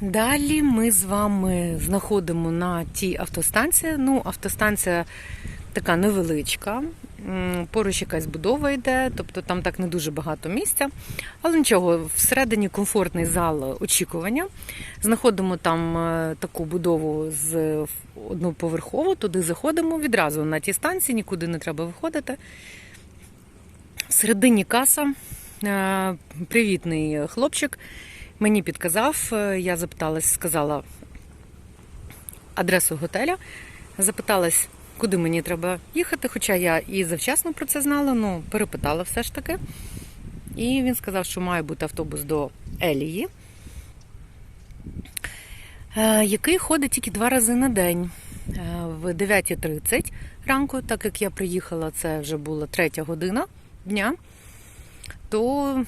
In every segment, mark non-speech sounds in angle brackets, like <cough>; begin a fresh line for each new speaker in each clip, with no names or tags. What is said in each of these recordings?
Далі ми з вами знаходимо на тій автостанції. Ну, автостанція така невеличка. Поруч якась будова йде, тобто там так не дуже багато місця. Але нічого, всередині комфортний зал очікування. Знаходимо там е, таку будову з одноповерхову, туди заходимо відразу на ті станції, нікуди не треба виходити. Всередині каса. Е, Привітний хлопчик. Мені підказав, е, я запиталась, сказала адресу готеля, запиталась, куди мені треба їхати, хоча я і завчасно про це знала, ну перепитала все ж таки. І він сказав, що має бути автобус до Елії, е, який ходить тільки два рази на день. Е, В 9.30 ранку, так як я приїхала, це вже була третя година дня, то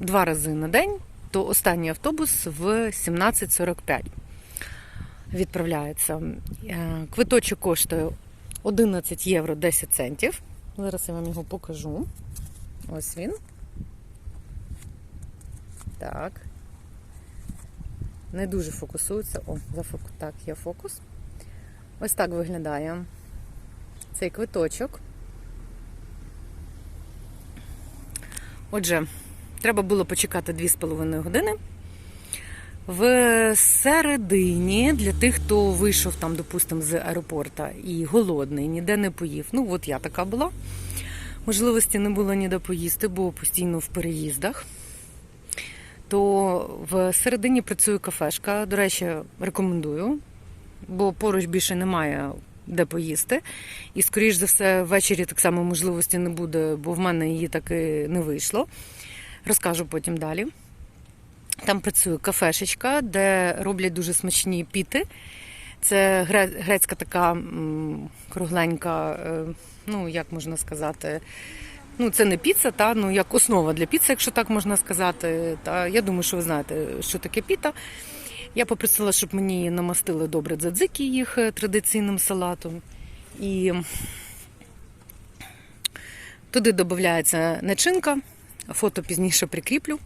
два рази на день, то останній автобус в 17.45 відправляється. Е, Квиточок коштує 11 євро 10 центів. Зараз я вам його покажу. Ось він. Так. Не дуже фокусується. О, зафоку... так, є фокус. Ось так виглядає цей квиточок. Отже, треба було почекати 2,5 години. В середині для тих, хто вийшов там, допустимо, з аеропорта і голодний, ніде не поїв. Ну, от я така була. Можливості не було ніде поїсти, бо постійно в переїздах. То в середині працює кафешка. До речі, рекомендую, бо поруч більше немає де поїсти. І, скоріш за все, ввечері так само можливості не буде, бо в мене її таки не вийшло. Розкажу потім далі. Там працює кафешечка, де роблять дуже смачні піти. Це грецька така кругленька, е, ну як можна сказати. Ну, це не піца, та ну як основа для піци, якщо так можна сказати. Та я думаю, що ви знаєте, що таке піта. Я попросила, щоб мені намастили добре дзадзики їх е, традиційним салатом. І туди додається начинка, фото пізніше прикріплю.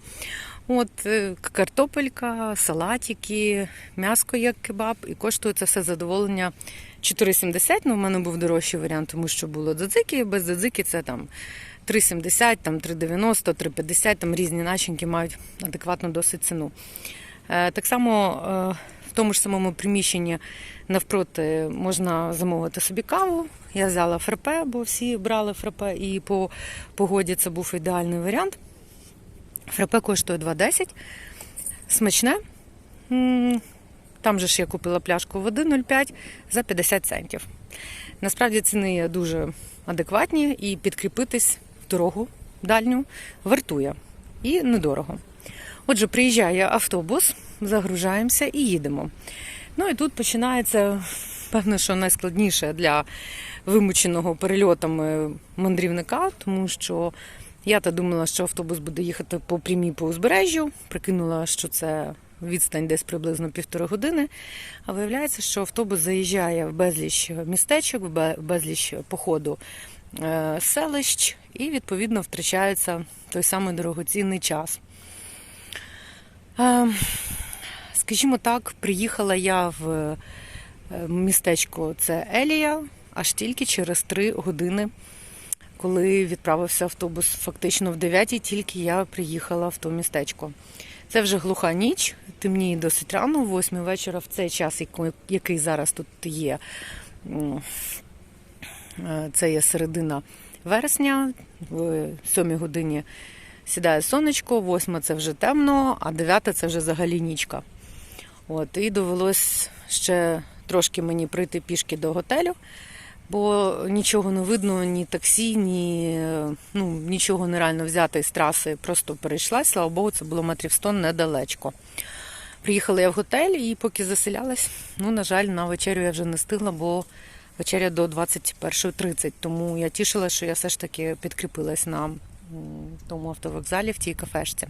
От е, картопелька, салатики, м'яско як кебаб, і коштує це все задоволення 4,70. Ну, в мене був дорожчий варіант, тому що було дзадзики. Без дзадзики це там 3,70, там 3,90, 3,50, там різні начинки мають адекватну досить ціну. Е, Так само е, тому ж самому приміщенні навпроти можна замовити собі каву. Я взяла фрапе, бо всі брали фрапе, і по погоді це був ідеальний варіант. Фрапе коштує 2,10. Смачне. Там же ж я купила пляшку води 0,5 за 50 центів. Насправді ціни дуже адекватні і підкріпитись в дорогу дальню вартує. І недорого. Отже, приїжджає автобус, загружаємося і їдемо. Ну і тут починається, певно, що найскладніше для вимученого перельотами мандрівника, тому що я та думала, що автобус буде їхати по прямій по узбережжю. Прикинула, що це відстань десь приблизно півтори години. А виявляється, що автобус заїжджає в безліч містечок, в безліч походу е, селищ, і відповідно втрачається той самий дорогоцінний час. Е, Скажімо так, приїхала я в е, містечко це Елія аж тільки через три години, коли відправився автобус фактично в 9 тільки я приїхала в то містечко. Це вже глуха ніч, темніє досить рано, в 8 вечора, в цей час, який зараз тут є. е, Це є середина вересня, в 7 годині сідає сонечко, 8 це вже темно, а 9 це вже взагалі нічка. От, і довелось ще трошки мені прийти пішки до готелю, бо нічого не видно, ні таксі, ні ну, нічого нереально взяти з траси. Просто перейшла. Слава Богу, це було метрів 100 недалечко. Приїхала я в готель і поки заселялась, ну, на жаль, на вечерю я вже не стигла, бо вечеря до 21.30. Тому я тішила, що я все ж таки підкріпилась на м, тому автовокзалі в тій кафешці.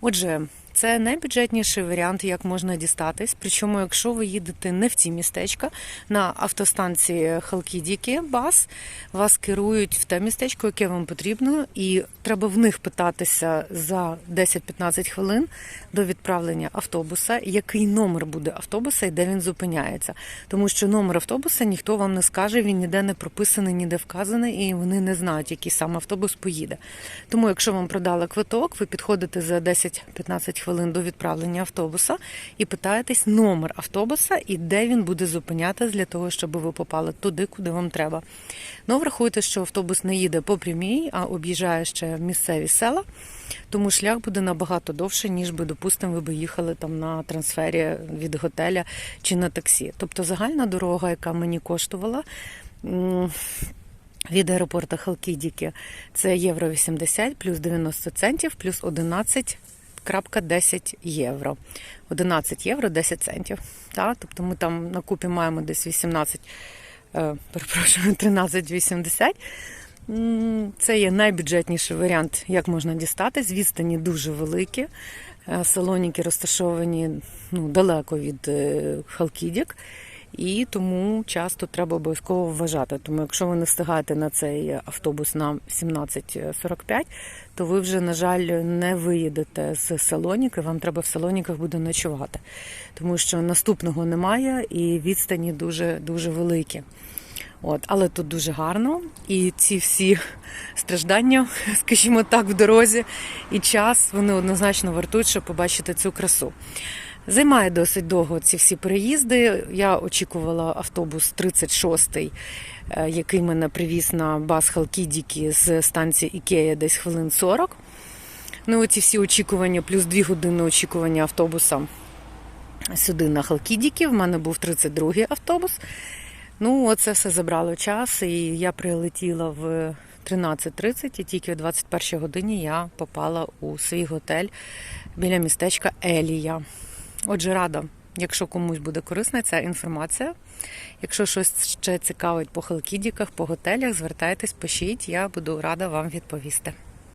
Отже, Це найбюджетніший варіант, як можна дістатись. Причому, якщо ви їдете не в ці містечка, на автостанції Халкідіки бас вас керують в те містечко, яке вам потрібно, і треба в них питатися за 10-15 хвилин до відправлення автобуса, який номер буде автобуса і де він зупиняється. Тому що номер автобуса ніхто вам не скаже, він ніде не прописаний, ніде вказаний, і вони не знають, який саме автобус поїде. Тому, якщо вам продали квиток, ви підходите за 10-15 хвилин до відправлення автобуса і питаєтесь номер автобуса і де він буде зупинятись для того, щоб ви попали туди, куди вам треба. Ну, врахуйте, що автобус не їде по прямій, а об'їжджає ще місцеві села. Тому шлях буде набагато довше, ніж би, допустимо, ви би їхали там на трансфері від готеля чи на таксі. Тобто загальна дорога, яка мені коштувала. від аеропорту Халкідіки це євро 80 плюс 90 центів плюс 11,10 євро. 11 євро 10 центів. Так? Тобто ми там на купі маємо десь 18, е, перепрошую, <laughs> 13,80. Це є найбюджетніший варіант, як можна дістатись. Відстані дуже великі. Е, Салоніки розташовані ну, далеко від е, Халкідік. І тому часто треба обов'язково вважати. Тому якщо ви не встигаєте на цей автобус на 17.45, то ви вже, на жаль, не виїдете з Салоніки, вам треба в Салоніках буде ночувати. Тому що наступного немає і відстані дуже дуже великі. От, але тут дуже гарно, і ці всі страждання, <laughs> скажімо так, в дорозі і час вони однозначно вартують, щоб побачити цю красу. Займає досить довго ці всі переїзди. Я очікувала автобус 36-й, е, який мене привіз на бас Халкідікі з станції Ікея десь хвилин 40. Ну, оці всі очікування, плюс 2 години очікування автобуса сюди на Халкідіки. В мене був 32-й автобус. Ну, оце все забрало час, і я прилетіла в 13.30, і тільки о 21 годині я попала у свій готель біля містечка Елія. Отже, рада, якщо комусь буде корисна ця інформація. Якщо щось ще цікавить по Халкідіках, по готелях, звертайтесь, пишіть, я буду рада вам відповісти.